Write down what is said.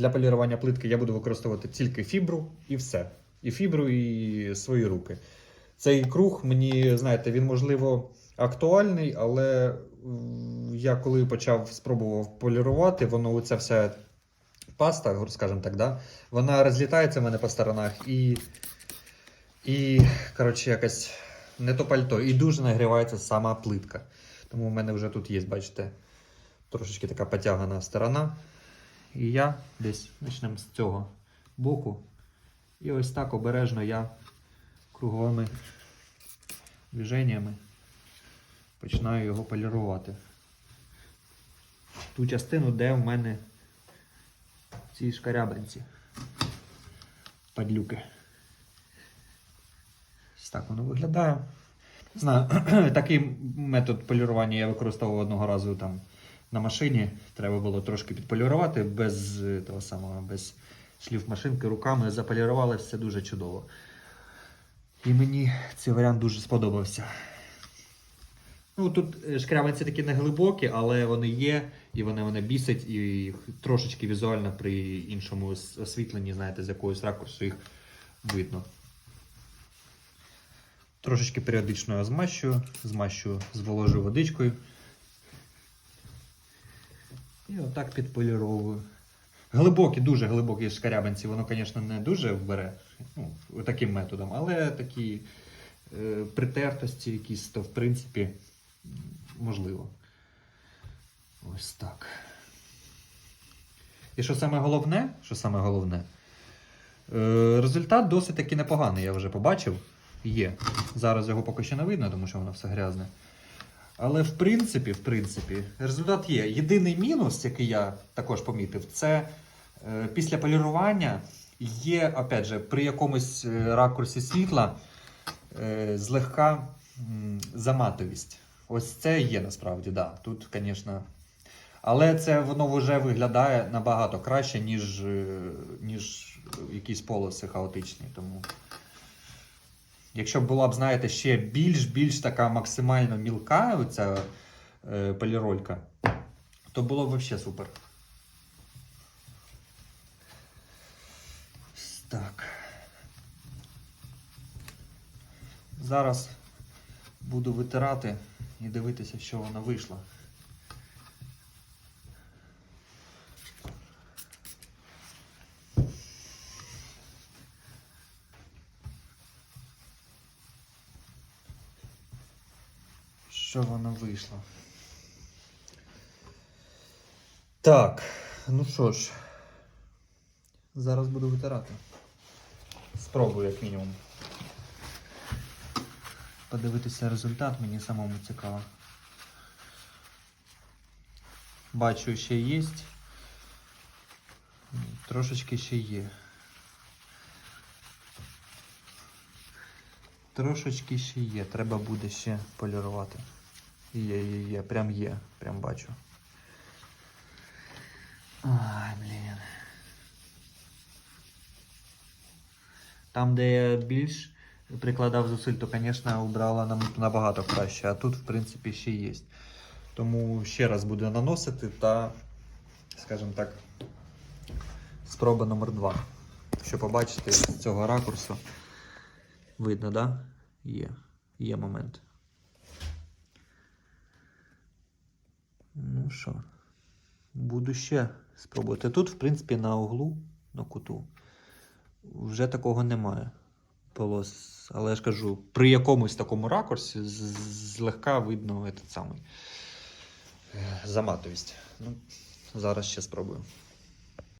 Для полірування плитки я буду використовувати тільки фібру і все. І фібру, і свої руки. Цей круг мені, знаєте, він можливо актуальний, але я коли почав спробував полірувати, воно оця вся паста, скажімо так, да, вона розлітається в мене по сторонах і, і коротше, якось не то пальто, і дуже нагрівається сама плитка. Тому в мене вже тут є, бачите, трошечки така потягана сторона. І я десь почнемо з цього боку. І ось так обережно я круговими движеннями починаю його полірувати. Ту частину, де в мене ці шкарябинці. Падлюки. Ось так воно виглядає. Не знаю, такий метод полірування я використовував одного разу там на машині. Треба було трошки підполірувати без е, того самого, без шліфмашинки руками. Заполірували все дуже чудово. І мені цей варіант дуже сподобався. Ну, тут е, шкрябинці такі не глибокі, але вони є, і вони мене бісять, і трошечки візуально при іншому освітленні, знаєте, з якогось ракурсу їх видно. Трошечки періодично змащую, змащую зволожую водичкою. І отак підполіровую. Глибокі, дуже глибокі шкарябинці, воно, звісно, не дуже вбере ну, таким методом, але такі е, притертості якісь, то в принципі можливо. Ось так. І що саме головне, що саме головне, е, результат досить таки непоганий, я вже побачив. Є. Зараз його поки що не видно, тому що воно все грязне. Але в принципі, в принципі, результат є. Єдиний мінус, який я також помітив, це е, після полірування є, опять же, при якомусь е, ракурсі світла е, злегка м, заматовість. Ось це є насправді, да. Тут, звісно. Але це воно вже виглядає набагато краще, ніж, е, ніж якісь полоси хаотичні. Тому. Якщо була б, знаєте, ще більш-більш така максимально мілка оця е, поліролька, то було б взагалі супер. Так. Зараз буду витирати і дивитися, що воно вийшло. Що воно вийшло? Так, ну що ж, зараз буду витирати. Спробую, як мінімум. Подивитися результат мені самому цікаво. Бачу, ще є. Трошечки ще є. Трошечки ще є, треба буде ще полірувати. Є, є, є, прям є, прям бачу. Ай, блін. Там, де я більш прикладав зусиль, то, звісно, убрала нам набагато краще, а тут, в принципі, ще є. Тому ще раз буду наносити та, скажімо так, спроба номер два. Щоб побачити з цього ракурсу. Видно, да? Є. Є момент. Що, буду ще спробувати. Тут, в принципі, на углу, на куту, вже такого немає. Полос. Але я ж кажу, при якомусь такому ракурсі злегка видно этот самий е, заматовість. Ну, зараз ще спробую.